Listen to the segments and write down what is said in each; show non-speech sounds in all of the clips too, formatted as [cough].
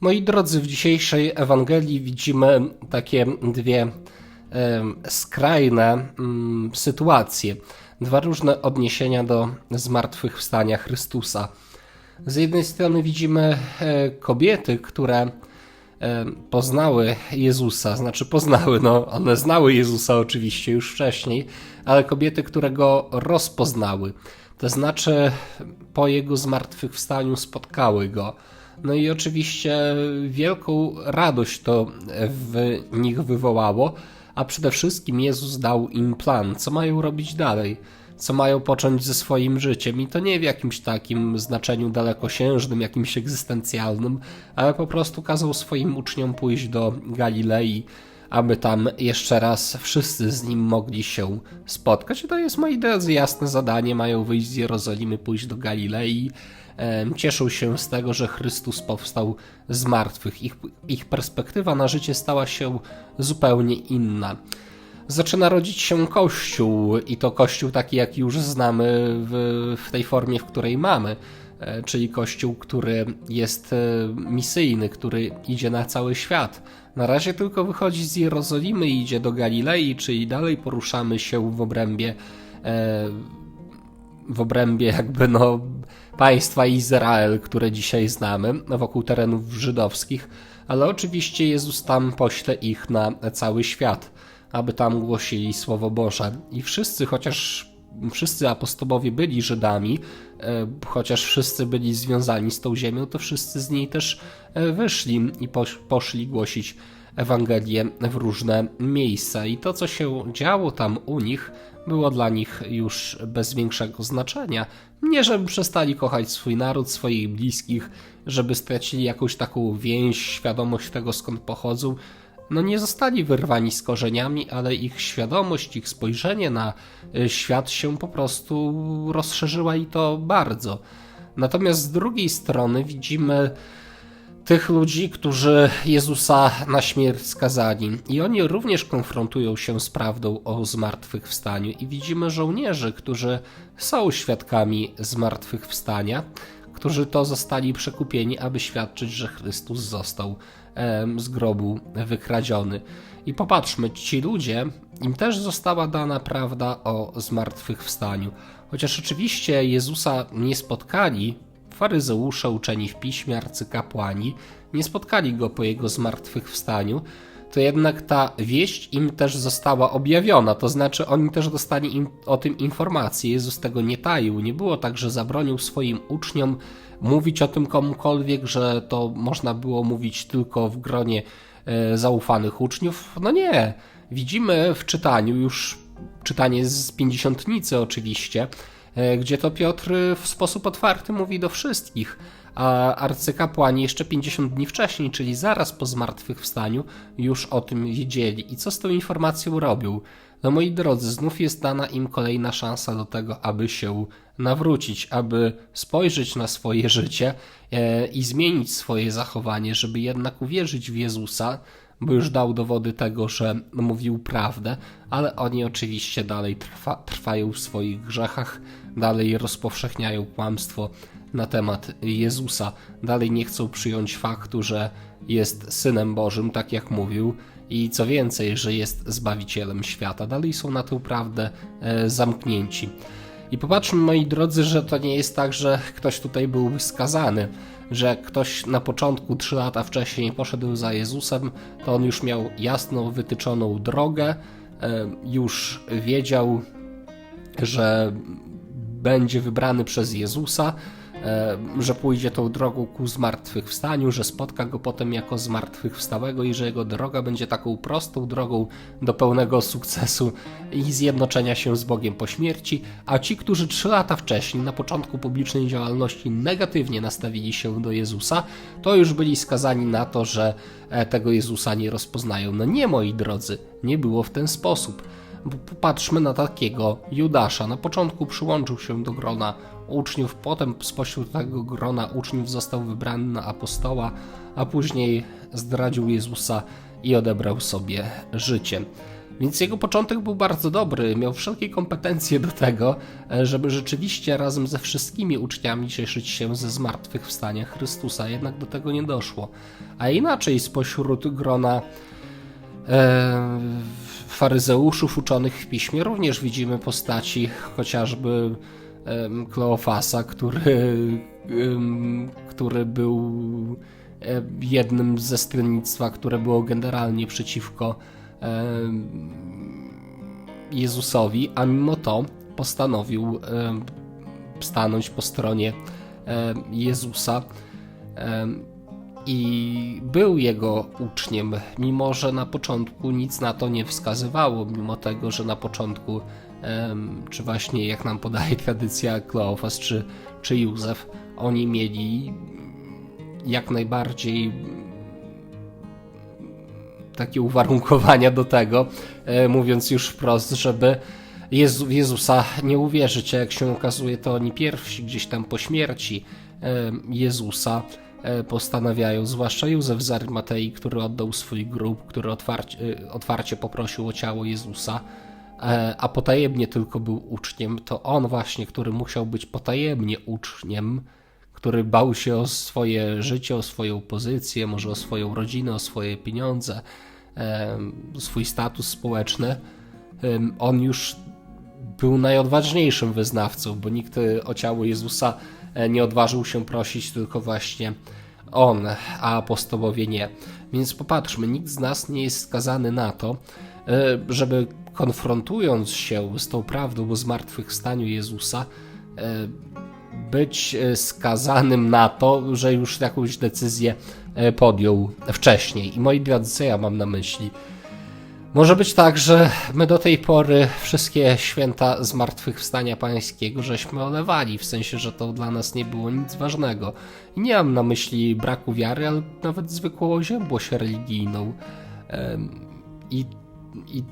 Moi drodzy, w dzisiejszej Ewangelii widzimy takie dwie skrajne mm, sytuacje, dwa różne odniesienia do zmartwychwstania Chrystusa. Z jednej strony widzimy e, kobiety, które poznały Jezusa, znaczy poznały, no one znały Jezusa oczywiście już wcześniej, ale kobiety, które go rozpoznały, to znaczy po jego zmartwychwstaniu spotkały go. No i oczywiście wielką radość to w nich wywołało, a przede wszystkim Jezus dał im plan, co mają robić dalej, co mają począć ze swoim życiem. I to nie w jakimś takim znaczeniu dalekosiężnym, jakimś egzystencjalnym, ale po prostu kazał swoim uczniom pójść do Galilei, aby tam jeszcze raz wszyscy z nim mogli się spotkać. I to jest, moi drodzy, jasne zadanie. Mają wyjść z Jerozolimy, pójść do Galilei. Cieszą się z tego, że Chrystus powstał z martwych. Ich, ich perspektywa na życie stała się zupełnie inna. Zaczyna rodzić się Kościół, i to Kościół taki, jaki już znamy w, w tej formie, w której mamy e, czyli Kościół, który jest e, misyjny, który idzie na cały świat. Na razie tylko wychodzi z Jerozolimy i idzie do Galilei, czyli dalej poruszamy się w obrębie e, w obrębie jakby no państwa Izrael, które dzisiaj znamy, wokół terenów żydowskich, ale oczywiście Jezus tam pośle ich na cały świat, aby tam głosili Słowo Boże. I wszyscy, chociaż wszyscy apostołowie byli Żydami, e, chociaż wszyscy byli związani z tą ziemią, to wszyscy z niej też e, wyszli i poszli głosić Ewangelię w różne miejsca. I to, co się działo tam u nich, było dla nich już bez większego znaczenia. Nie, żeby przestali kochać swój naród, swoich bliskich, żeby stracili jakąś taką więź, świadomość tego, skąd pochodzą. No nie zostali wyrwani z korzeniami, ale ich świadomość, ich spojrzenie na y, świat się po prostu rozszerzyła i to bardzo. Natomiast z drugiej strony widzimy tych ludzi, którzy Jezusa na śmierć skazali. I oni również konfrontują się z prawdą o zmartwychwstaniu. I widzimy żołnierzy, którzy są świadkami zmartwychwstania, którzy to zostali przekupieni, aby świadczyć, że Chrystus został z grobu wykradziony. I popatrzmy, ci ludzie, im też została dana prawda o zmartwychwstaniu. Chociaż oczywiście Jezusa nie spotkali faryzeusze, uczeni w piśmie, arcykapłani nie spotkali go po jego zmartwychwstaniu, to jednak ta wieść im też została objawiona, to znaczy oni też dostali im, o tym informację. Jezus tego nie taił. Nie było tak, że zabronił swoim uczniom mówić o tym komukolwiek, że to można było mówić tylko w gronie e, zaufanych uczniów. No nie. Widzimy w czytaniu już czytanie z pięćdziesiątnicy oczywiście, gdzie to Piotr w sposób otwarty mówi do wszystkich, a arcykapłani jeszcze 50 dni wcześniej, czyli zaraz po zmartwychwstaniu, już o tym wiedzieli. I co z tą informacją robią? No moi drodzy, znów jest dana im kolejna szansa do tego, aby się nawrócić, aby spojrzeć na swoje życie e, i zmienić swoje zachowanie, żeby jednak uwierzyć w Jezusa, bo już dał dowody tego, że mówił prawdę, ale oni oczywiście dalej trwa, trwają w swoich grzechach, dalej rozpowszechniają kłamstwo na temat Jezusa, dalej nie chcą przyjąć faktu, że jest synem Bożym, tak jak mówił, i co więcej, że jest zbawicielem świata. Dalej są na tę prawdę e, zamknięci. I popatrzmy, moi drodzy, że to nie jest tak, że ktoś tutaj był skazany że ktoś na początku, trzy lata wcześniej poszedł za Jezusem, to on już miał jasno wytyczoną drogę, e, już wiedział, że będzie wybrany przez Jezusa, E, że pójdzie tą drogą ku zmartwychwstaniu, że spotka go potem jako zmartwychwstałego i że jego droga będzie taką prostą drogą do pełnego sukcesu i zjednoczenia się z Bogiem po śmierci, a ci, którzy trzy lata wcześniej, na początku publicznej działalności, negatywnie nastawili się do Jezusa, to już byli skazani na to, że e, tego Jezusa nie rozpoznają. No nie, moi drodzy, nie było w ten sposób. Bo popatrzmy na takiego Judasza. Na początku przyłączył się do grona uczniów, potem spośród tego grona uczniów został wybrany na apostoła, a później zdradził Jezusa i odebrał sobie życie. Więc jego początek był bardzo dobry, miał wszelkie kompetencje do tego, żeby rzeczywiście razem ze wszystkimi uczniami cieszyć się ze zmartwychwstania Chrystusa, jednak do tego nie doszło. A inaczej spośród grona e, faryzeuszów uczonych w piśmie również widzimy postaci chociażby Kleofasa, który, który był jednym ze stronnictwa, które było generalnie przeciwko Jezusowi, a mimo to postanowił stanąć po stronie Jezusa i był jego uczniem, mimo że na początku nic na to nie wskazywało, mimo tego, że na początku, czy właśnie jak nam podaje [laughs] tradycja Kleofas czy, czy Józef, oni mieli jak najbardziej takie uwarunkowania do tego, e, mówiąc już wprost, żeby Jezu, Jezusa nie uwierzyć, a jak się okazuje, to oni pierwsi gdzieś tam po śmierci Jezusa postanawiają, zwłaszcza Józef z Arymatei, który oddał swój grób, który otwarcie, e, otwarcie poprosił o ciało Jezusa, e, a potajemnie tylko był uczniem, to on właśnie, który musiał być potajemnie uczniem, który bał się o swoje życie, o swoją pozycję, może o swoją rodzinę, o swoje pieniądze, em, swój status społeczny, on już był najodważniejszym wyznawcą, bo nikt e, o ciało Jezusa e, nie odważył się prosić, tylko właśnie on, a apostołowie nie. Więc popatrzmy, nikt z nas nie jest skazany na to, e, żeby konfrontując się z tą prawdą o zmartwychwstaniu Jezusa, być skazanym na to, że już jakąś decyzję podjął wcześniej. I moi drodzy, co ja mam na myśli? Może być tak, że my do tej pory wszystkie święta zmartwychwstania pańskiego żeśmy olewali, w sensie, że to dla nas nie było nic ważnego. I nie mam na myśli braku wiary, ale nawet zwykłą oziębłość religijną. I, I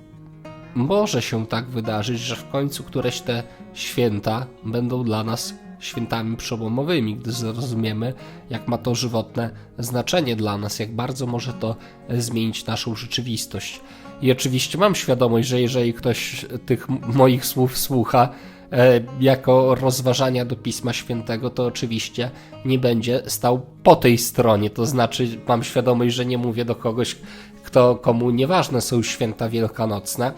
może się tak wydarzyć, że w końcu któreś te święta będą dla nas świętami przełomowymi, gdy zrozumiemy, jak ma to żywotne znaczenie dla nas, jak bardzo może to e, zmienić naszą rzeczywistość. I oczywiście mam świadomość, że jeżeli ktoś tych moich słów słucha e, jako rozważania do Pisma Świętego, to oczywiście nie będzie stał po tej stronie. To znaczy, mam świadomość, że nie mówię do kogoś, kto, komu nieważne są święta wielkanocne.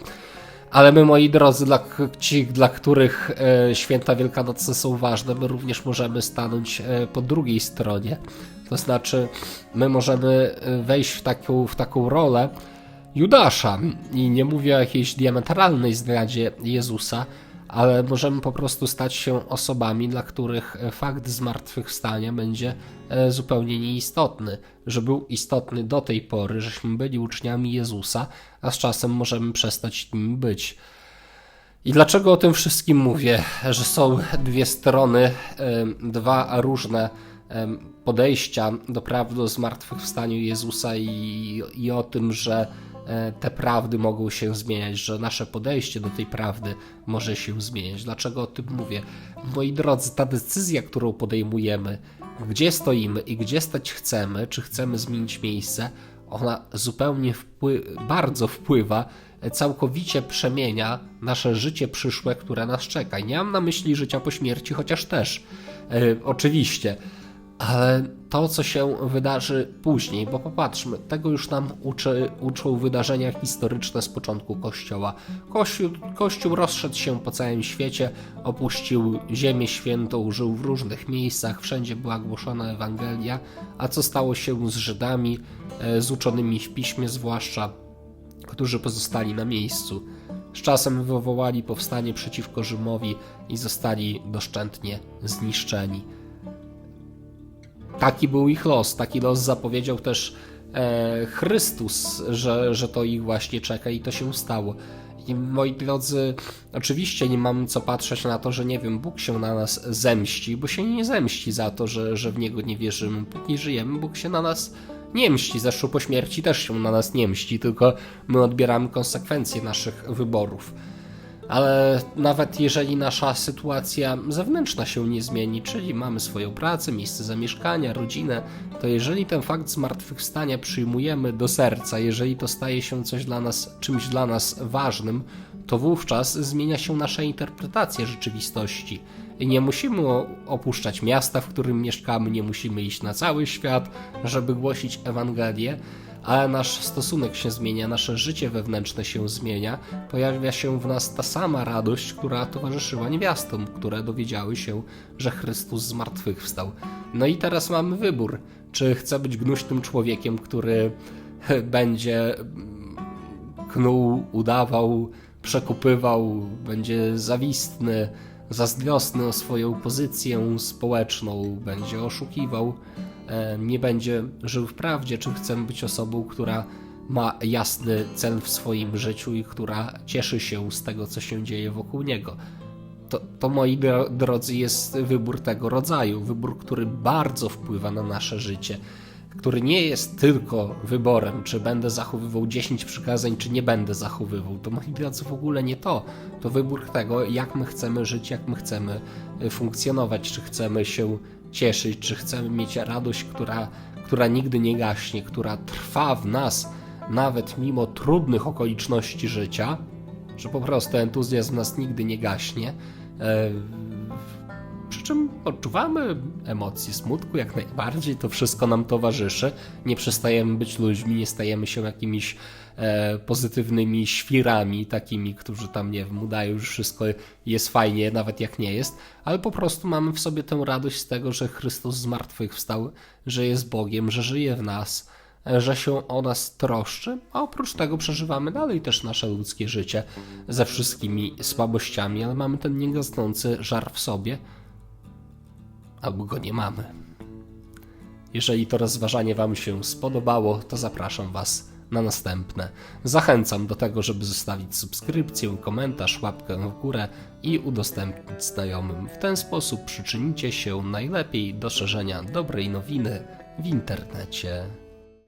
Ale my, moi drodzy, dla ci, dla których e, święta wielkanocne są ważne, my również możemy stanąć e, po drugiej stronie. To znaczy, my możemy e, wejść w taką, w taką rolę Judasza. I nie mówię o jakiejś diametralnej zdradzie Jezusa, ale możemy po prostu stać się osobami, dla których e, fakt zmartwychwstania będzie e, zupełnie nieistotny. Że był istotny do tej pory, żeśmy byli uczniami Jezusa, a z czasem możemy przestać nim być. I dlaczego o tym wszystkim mówię? Że są dwie strony, em, dwa różne podejścia do prawdy o zmartwychwstaniu Jezusa i, i o tym, że e, te prawdy mogą się zmieniać, że nasze podejście do tej prawdy może się zmieniać. Dlaczego o tym mówię? Moi drodzy, ta decyzja, którą podejmujemy, gdzie stoimy i gdzie stać chcemy, czy chcemy zmienić miejsce, ona zupełnie wpły- bardzo wpływa, e, całkowicie przemienia nasze życie przyszłe, które nas czeka. I nie mam na myśli życia po śmierci, chociaż też, e, oczywiście, ale to, co się wydarzy później, bo popatrzmy, tego już nam uczy, uczą wydarzenia historyczne z początku Kościoła. Kościół, Kościół rozszedł się po całym świecie, opuścił Ziemię Świętą, żył w różnych miejscach, wszędzie była głoszona Ewangelia, a co stało się z Żydami, e, z uczonymi w piśmie zwłaszcza, którzy pozostali na miejscu. Z czasem wywołali powstanie przeciwko Rzymowi i zostali doszczętnie zniszczeni. Taki był ich los, taki los zapowiedział też e, Chrystus, że, że to ich właśnie czeka i to się stało. I moi drodzy, oczywiście nie mam co patrzeć na to, że nie wiem, Bóg się na nas zemści, bo się nie zemści za to, że, że w Niego nie wierzymy. Póki żyjemy, Bóg się na nas nie mści. Zresztą po śmierci też się na nas nie mści, tylko my odbieramy konsekwencje naszych wyborów. Ale nawet jeżeli nasza sytuacja zewnętrzna się nie zmieni, czyli mamy swoją pracę, miejsce zamieszkania, rodzinę, to jeżeli ten fakt zmartwychwstania przyjmujemy do serca, jeżeli to staje się coś dla nas, czymś dla nas ważnym, to wówczas zmienia się nasza interpretacja rzeczywistości. Nie musimy opuszczać miasta, w którym mieszkamy, nie musimy iść na cały świat, żeby głosić Ewangelię, ale nasz stosunek się zmienia, nasze życie wewnętrzne się zmienia, pojawia się w nas ta sama radość, która towarzyszyła niewiastom, które dowiedziały się, że Chrystus zmartwychwstał. No i teraz mamy wybór, czy chcę być gnuśnym człowiekiem, który będzie knuł, udawał, przekupywał, będzie zawistny, zazdrosny o swoją pozycję społeczną, będzie oszukiwał, e, nie będzie żył w prawdzie, czy chcemy być osobą, która ma jasny cel w swoim życiu i która cieszy się z tego, co się dzieje wokół niego. To, to moi dro- drodzy, jest wybór tego rodzaju, wybór, który bardzo wpływa na nasze życie, który nie jest tylko wyborem, czy będę zachowywał 10 przykazań, czy nie będę zachowywał. To moi drodzy, w ogóle nie to. To wybór tego, jak my chcemy żyć, jak my chcemy y, funkcjonować, czy chcemy się cieszyć, czy chcemy mieć radość, która, która nigdy nie gaśnie, która trwa w nas, nawet mimo trudnych okoliczności życia, że po prostu entuzjazm nas nigdy nie gaśnie. E, czym odczuwamy emocje smutku jak najbardziej, to wszystko nam towarzyszy. Nie przestajemy być ludźmi, nie stajemy się jakimiś e, pozytywnymi świrami, takimi, którzy tam, nie wiem, udają, że wszystko jest fajnie, nawet jak nie jest, ale po prostu mamy w sobie tę radość z tego, że Chrystus zmartwychwstał, że jest Bogiem, że żyje w nas że się o nas troszczy, a oprócz tego przeżywamy dalej też nasze ludzkie życie ze wszystkimi słabościami, ale mamy ten niegasnący żar w sobie, albo go nie mamy. Jeżeli to rozważanie Wam się spodobało, to zapraszam Was na następne. Zachęcam do tego, żeby zostawić subskrypcję, komentarz, łapkę w górę i udostępnić znajomym. W ten sposób przyczynicie się najlepiej do szerzenia dobrej nowiny w internecie.